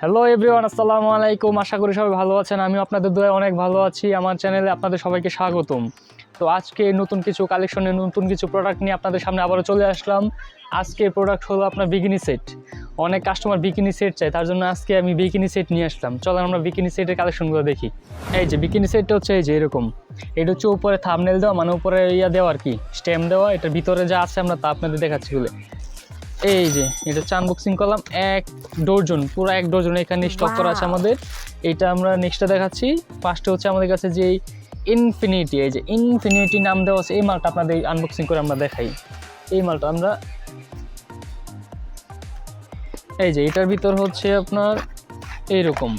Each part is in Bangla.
হ্যালো এভরিওয়ান আসসালামু আলাইকুম। আশা করি সবাই ভালো আছেন। আমি আপনাদের দোয়া অনেক ভালো আছি। আমার চ্যানেলে আপনাদের সবাইকে স্বাগতম। তো আজকে নতুন কিছু কালেকশনে নতুন কিছু প্রোডাক্ট নিয়ে আপনাদের সামনে আবারও চলে আসলাম। আজকে প্রোডাক্ট হলো আপনার বিকিনি সেট অনেক কাস্টমার বিকিনি সেট চাই তার জন্য আজকে আমি বিকিনি সেট নিয়ে আসলাম। চলেন আমরা বিকিনি সেটের কালেকশনগুলো দেখি। এই যে বিকিনি সেটটা হচ্ছে এই যে, এরকম। এটা হচ্ছে উপরে থামনেল দেওয়া মানে উপরে ইয়া দেওয়া আর কি স্টেম দেওয়া। এটার ভিতরে যা আছে আমরা তা আপনাদের দেখাচ্ছি। এই যে এটা হচ্ছে আনবক্সিং করলাম এক ডজন পুরো এক ডজন এখানে স্টক করা আছে আমাদের। এটা আমরা নেক্সটটা দেখাচ্ছি। ফার্স্টে হচ্ছে আমাদের কাছে যে ইনফিনিটি এই যে ইনফিনিটি নাম দেওয়া আছে এই মালটা আপনাদের আনবক্সিং করে আমরা দেখাই। এই মালটা আমরা এই যে এটার ভিতর হচ্ছে আপনার এইরকম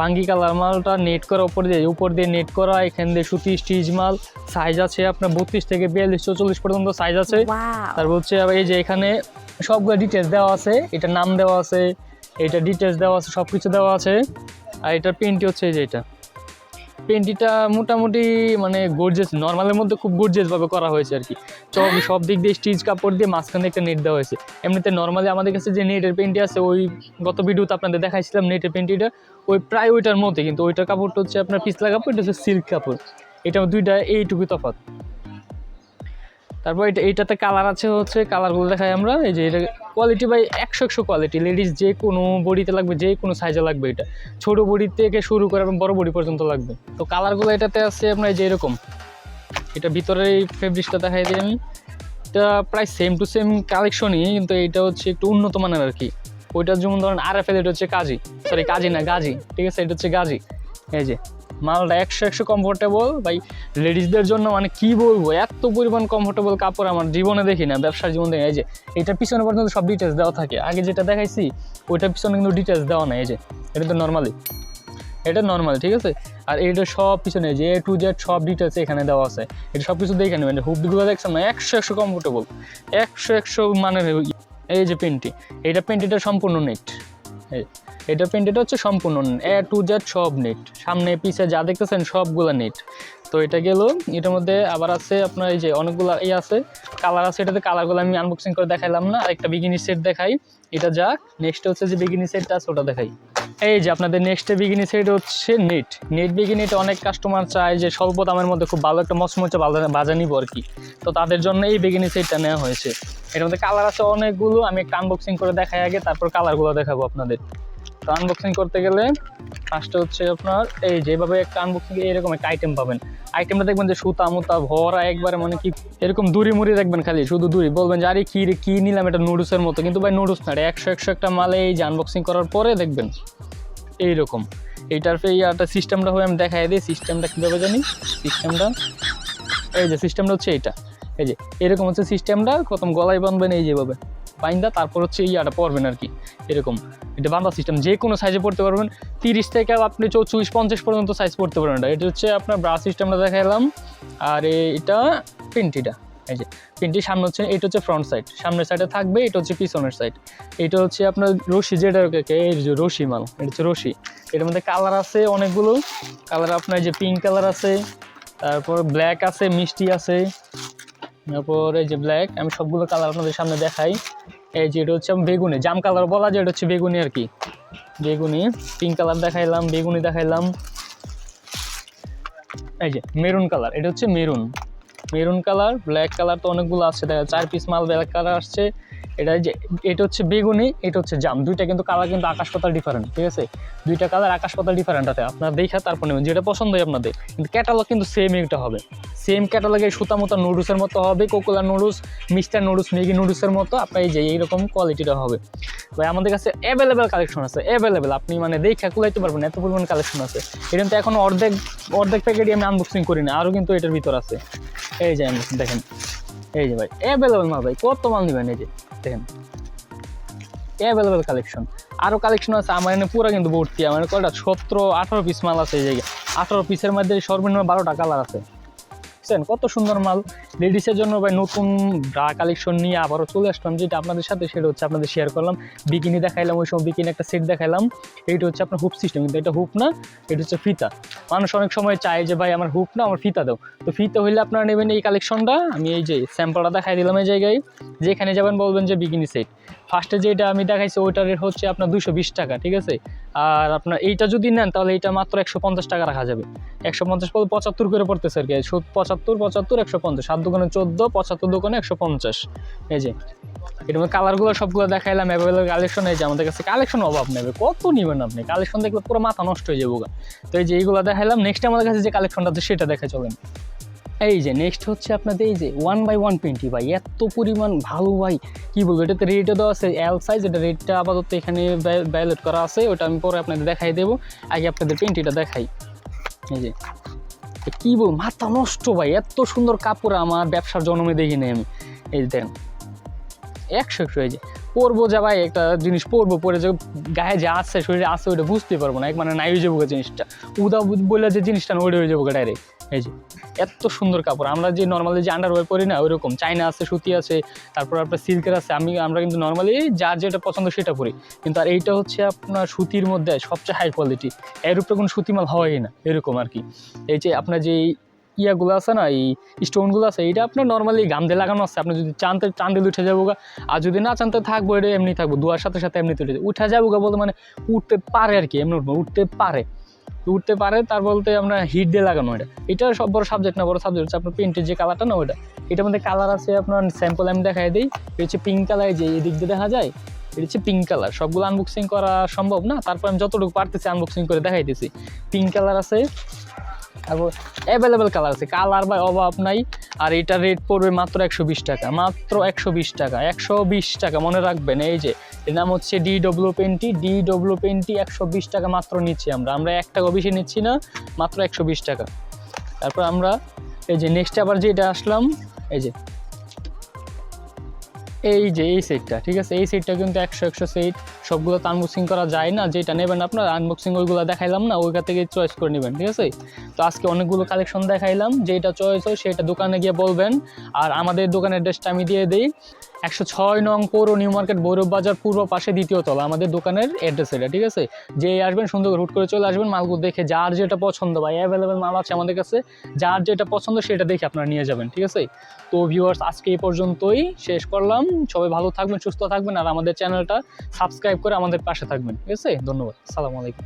বাঙ্গি কালার মালটা নেট করা উপর দিয়ে উপর দিয়ে নেট করা এখান দিয়ে সুতি স্টিচ মাল সাইজ আছে আপনার বত্রিশ থেকে বিয়াল্লিশ চৌচল্লিশ পর্যন্ত সাইজ আছে। তারপর হচ্ছে এই যে এখানে সবগুলো ডিটেলস দেওয়া আছে এটা নাম দেওয়া আছে এটা ডিটেলস দেওয়া আছে সব কিছু দেওয়া আছে। আর এটার পেন্টি হচ্ছে এই যে এটা। পেন্টিটা মোটামুটি মানে গর্জেস নর্মালের মধ্যে খুব গর্জেস ভাবে করা হয়েছে আর কি। সব সব দিক দিয়ে স্টিচ কাপড় দিয়ে মাঝখানে একটা নেট দেওয়া হয়েছে। এমনিতে নর্মালি আমাদের কাছে যে নেটের পেন্টি আছে, ওই গত ভিডিওতে আপনাদের দেখাইছিলাম নেটের পেন্টিটা ওই প্রায় ওইটার মধ্যে কিন্তু ওইটার কাপড়টা হচ্ছে আপনার পিছলা কাপড়, এটা হচ্ছে সিল্ক কাপড়। এটা দুইটা এইটুকু তফাৎ। তারপর এটা এইটাতে কালার আছে হচ্ছে কালারগুলো দেখাই আমরা। এই যে এটা কোয়ালিটি বাই একশো একশো কোয়ালিটি লেডিস যে কোনো বডিতে লাগবে, যে কোনো সাইজে লাগবে এটা। ছোট বডি থেকে শুরু করে বড় বডি পর্যন্ত লাগবে। তো কালারগুলো এটাতে আছে আপনার এই যে এরকম। এটা ভিতরে এই ফেব্রিক্সটা দেখাই দিই আমি। এটা প্রায় সেম টু সেম কালেকশনই কিন্তু এটা হচ্ছে একটু উন্নত মানের আর কি। ওইটা যেমন ধরেন আর এফ এল এটা হচ্ছে কাজী। সরি কাজী না, গাজী। ঠিক আছে, এটা হচ্ছে গাজী। এই যে মালটা একশো একশো কমফোর্টেবল ভাই লেডিসদের জন্য মানে কি বলব, এত পরিমাণ কমফোর্টেবল কাপড় আমার জীবনে দেখি না, ব্যবসার জীবন দেখি এই যে এটার পিছনে পর্যন্ত সব ডিটেলস দেওয়া থাকে। আগে যেটা দেখাইছি, ওইটার পিছনে কিন্তু ডিটেলস দেওয়া নাই। এই যে, এটা তো নর্মালি এটা নর্মাল ঠিক আছে? আর এটা সব পিছনে, যে টু জেড সব ডিটেলস এখানে দেওয়া আছে। এটা সব কিছু দেখে নেবেন। হুবগুলো দেখছেন না? একশো একশো কমফোর্টেবল একশো একশো মানের এই যে পেন্টি। এইটা পেন্টিটা সম্পূর্ণ নেট এটা প্রিন্টেড হচ্ছে সম্পূর্ণ এ টু জেড সব নেট সামনে, পিছে যা দেখতেছেন সবগুলো নেট তো এটা গেল, এটার মধ্যে আবার আছে আপনার এই যে অনেকগুলো এই আছে কালার আছে এটাতে কালারগুলো আমি আনবক্সিং করে দেখাইলাম না, আরেকটা বিগিনি সেট দেখাই, এটা যাক নেক্সট হচ্ছে যে বিগিনি সেটটা আছে ওটা দেখাই। এই যে আপনাদের নেক্সট বিগিনি সেট হচ্ছে নেট নেট বিগিনিটা অনেক কাস্টমার চায় যে স্বল্প দামের মধ্যে খুব ভালো একটা মচমচে বাজা নিব আর কি তো তাদের জন্য এই বিগিনি সেটটা নেওয়া হয়েছে। এর মধ্যে কালার আছে অনেকগুলো, আমি একটা আনবক্সিং করে দেখাই আগে, তারপর কালারগুলো দেখাবো আপনাদের। তো আনবক্সিং করতে গেলে ফার্স্টে হচ্ছে আপনার এই যেভাবে একটা আনবক্সিং এরকম একটা আইটেম পাবেন। আইটেমটা দেখবেন যে সুতা, মুতা, ভরা একবারে মানে কি এরকম দূরি মুড়ি দেখবেন খালি, শুধু দূরি বলবেন যে, আরে কি কি নিলাম এটা নুডলসের মতো? কিন্তু ভাই নুডলস না একশো একশো একটা মালে এই যে আনবক্সিং করার পরে দেখবেন এইরকম। এইটার ফে ইয়াটা সিস্টেমটা হয়ে আমি দেখাই দিই সিস্টেমটা কীভাবে জানি? সিস্টেমটা এই যে সিস্টেমটা হচ্ছে এইটা। এই যে, এরকম হচ্ছে সিস্টেমটা প্রথম গলায় বাঁধবেন এই যেভাবে। বাইন্দা তারপর হচ্ছে ইয়াটা পরবেন আর কি, এরকম। এটা বান্দা সিস্টেম যে কোনো সাইজে পড়তে পারবেন। তিরিশ থেকে আপনি চৌচল্লিশ, পঞ্চাশ পর্যন্ত সাইজ পড়তে পারবেন এটা। হচ্ছে আপনার ব্রা সিস্টেমটা দেখাইলাম। আর এটা পিন্টিটা, এই যে, পিন্টির সামনে হচ্ছে, এটা হচ্ছে ফ্রন্ট সাইড সামনের সাইডে থাকবে, এটা হচ্ছে পিছনের সাইড এটা হচ্ছে আপনার রশি, যেটা রশি মাল, এটা হচ্ছে রশি। এটার মধ্যে কালার আছে অনেকগুলো। কালার আপনার যে পিঙ্ক কালার আছে, তারপর ব্ল্যাক আছে, মিষ্টি আছে। তারপর যে ব্ল্যাক আমি সবগুলো কালার আপনাদের সামনে দেখাই। এই যে এটা হচ্ছে বেগুনি, জাম কালার বলা যায়, এটা হচ্ছে বেগুনি আর কি। বেগুনি পিঙ্ক কালার দেখাইলাম, বেগুনি দেখাইলাম। এই যে মেরুন কালার এটা হচ্ছে maroon maroon colour black colour তো অনেকগুলো আছে, দেখা চার পিস মাল ব্ল্যাক কালার আসছে। এটা যে, এটা হচ্ছে বেগুনি, এটা হচ্ছে জাম। দুইটা কিন্তু কালার কিন্তু আকাশ পাতাল ডিফারেন্ট ঠিক আছে? দুইটা কালার আকাশ পাতাল ডিফারেন্ট আছে। আপনার দেখা, তারপর নেবেন। যেটা পছন্দ হয় আপনাদের। কিন্তু ক্যাটালগ কিন্তু সেম একটা হবে। সেম ক্যাটালগে মোতা নুডলসের মতো হবে Kokola noodles mister noodles Maggi নুডলসের মতো। আপনার এই যে, এইরকম কোয়ালিটিটা হবে। ভাই, আমাদের কাছে অ্যাভেলেবেল কালেকশন আছে অ্যাভেলেবেল আপনি মানে দেখা কুলাইতে পারবেন, এত পরিমাণ কালেকশন আছে। এটা কিন্তু এখন অর্ধেক অর্ধেক প্যাকেটই আমি আনবক্সিং করি না আরও কিন্তু এটার ভিতর আছে। এই যে, দেখেন। এই যে, ভাই অ্যাভেলেবেল মাল ভাই। কত মাল নেবেন এই যে? দেখেন অ্যাভেলেবেল কালেকশন আরও কালেকশন আছে, আমার এনে পুরো কিন্তু ভর্তি। আমার কয়টা? সতেরো, আঠারো পিস মাল আছে এই জায়গায়। আঠারো পিসের মধ্যে সর্বনিম্ন বারোটা কালার আছে। দেখছেন? কত সুন্দর মাল লেডিসের জন্য ভাই নতুন ব্রা কালেকশন নিয়ে আবারও চলে আসলাম। যেটা আপনাদের সাথে সেটা হচ্ছে আপনাদের শেয়ার করলাম। বিকিনি দেখাইলাম, ওই সময় বিকিনি একটা সেট দেখাইলাম। এইটা হচ্ছে আপনার হুপ সিস্টেম কিন্তু এটা হুপ না, এটা হচ্ছে ফিতা। মানুষ অনেক সময় চায় যে, ভাই, আমার হুপ না, আমার ফিতা দাও। তো ফিতা হইলে আপনারা নেবেন এই কালেকশনটা আমি এই যে স্যাম্পলটা দেখাই দিলাম এই জায়গায়। যেখানে যাবেন বলবেন যে বিকিনি সেট ফার্স্টে যেটা আমি দেখাইছি, ওইটার হচ্ছে আপনার দুশো টাকা, ঠিক আছে? আর আপনার এইটা যদি নেন, তাহলে এইটা মাত্র একশো পঞ্চাশ টাকা রাখা যাবে। একশো পঞ্চাশ বলতে পঁচাত্তর করে পড়তেছে আর কি। পঁচাত্তর পঁচাত্তর, একশো পঞ্চাশ। সাত দোকানে চোদ্দ, পঁচাত্তর দোকানে একশো পঞ্চাশ। এই যে, এটার মধ্যে কালারগুলো সবগুলো দেখাইলাম। অ্যাভেলেবল কালেকশন এই যে আমাদের কাছে কালেকশন অভাব নেবে কত নেবেন আপনি? কালেকশন দেখলে পুরো মাথা নষ্ট হয়ে যাব। তো এই যে এইগুলো দেখাইলাম। নেক্সট আমাদের কাছে যে কালেকশনটা আছে, সেটা দেখে চলেন। এই যে নেক্সট হচ্ছে আপনাদের এই যে ওয়ান বাই ওয়ান টোয়েন্টি ভাই, এত পরিমাণ ভালো, ভাই, কি বলব, এটাতে রেটও দেওয়া আছে এল সাইজ এটা রেটটা আপাতত এখানে ব্যালেট করা আছে, ওটা আমি পরে আপনাদের দেখাই দেবো, আগে আপনাদের পেন্টিটা দেখাই। এই যে কি বল মাথা নষ্ট, ভাই, এত সুন্দর কাপড় আমার ব্যবসার জন্মে দেখিনি আমি। এই যে দেখেন, একশো একশো, এই যে, পরবো যা, ভাই, একটা জিনিস পরবো, পরে যে গায়ে যা আছে, শরীরে আছে, ওইটা বুঝতে পারব না, এক মানে নাই হয়ে যাব জিনিসটা। উদা বলে যে জিনিসটা না, ওইটা হয়ে যাব ডাইরেক্ট এই যে, এত সুন্দর কাপড়। আমরা যে নর্মালি যে আন্ডারওয়্যার পরি না, ওইরকম। চাইনা আছে, সুতি আছে, তারপর আপনার সিল্কের আছে, আমি, আমরা কিন্তু নর্মালি যার যেটা পছন্দ সেটা পরি। কিন্তু আর এইটা হচ্ছে আপনার সুতির মধ্যে সবচেয়ে হাই কোয়ালিটি এর উপরে কোনো সুতি মাল হয়ই না, এরকম আর কি। এই যে, আপনার যে ইয়াগুলো আছে না, এই স্টোনগুলো আছে এটা আপনার নর্মালি গাম দিয়ে লাগানো আছে। আপনি যদি চানতে টান দিলে উঠে যাব গা, আর যদি না চানতে থাকব, এটা এমনি থাকব, দুয়ার সাথে সাথে এমনিতে উঠে উঠে যাব গা বলতে মানে উঠতে পারে আর কি, এমনি উঠতে পারে। উঠতে পারে, তার বলতে আমরা হিট দিয়ে লাগানো এটা। এটা সব বড় সাবজেক্ট না, বড় সাবজেক্ট হচ্ছে আপনার পেন্টের যে কালারটা না ওটা এটার মধ্যে কালার আছে আপনার স্যাম্পল আমি দেখাই দিই। এটা হচ্ছে পিঙ্ক কালার যে এই দিক দিয়ে দেখা যায়, এটা হচ্ছে পিঙ্ক কালার সবগুলো আনবক্সিং করা সম্ভব না, তারপর আমি যতটুকু পারতেছি আনবক্সিং করে দেখাইতেছি। পিঙ্ক কালার আছে তারপর অ্যাভেলেবেল কালার আছে। কালার বা অভাব নাই। আর এটা রেট পড়বে মাত্র একশো বিশ টাকা। মাত্র একশো বিশ টাকা। একশো বিশ টাকা, মনে রাখবেন। এই যে, এর নাম হচ্ছে D W panty D W panty একশো টাকা মাত্র নিচ্ছি আমরা। আমরা এক টাকা বেশি নিচ্ছি না, মাত্র একশো বিশ টাকা। তারপর আমরা, এই যে নেক্সট আবার যেটা আসলাম, এই যে এই যে, এই সেটটা ঠিক আছে? এই সেটটা কিন্তু একশো একশো সেট সবগুলো তো আনবক্সিং করা যায় না, যেটা নেবেন আপনার আনবক্সিং ওইগুলো দেখাইলাম না, ওইখান থেকে চয়েস করে নেবেন, ঠিক আছে? তো আজকে অনেকগুলো কালেকশন দেখাইলাম, যেটা চয়েস হয় সেটা দোকানে গিয়ে বলবেন, আর আমাদের দোকানের অ্যাড্রেসটা আমি দিয়ে দিই। একশো ছয় নং পৌর নিউ মার্কেট ভৈরব বাজার পূর্ব পাশে দ্বিতীয় তলা, আমাদের দোকানের অ্যাড্রেস এটা, ঠিক আছে? যে আসবেন সুন্দর করে হুট করে চলে আসবেন, মালগুলো দেখে যার যেটা পছন্দ বা অ্যাভেলেবেল মাল আছে আমাদের কাছে, যার যেটা পছন্দ সেটা দেখে আপনারা নিয়ে যাবেন, ঠিক আছে? তো ভিউয়ার্স আজকে এই পর্যন্তই, শেষ করলাম। সবাই ভালো থাকবেন, সুস্থ থাকবেন, আর আমাদের চ্যানেলটা সাবস্ক্রাইব করে আমাদের পাশে থাকবেন, ঠিক আছে? ধন্যবাদ সালামু আলাইকুম।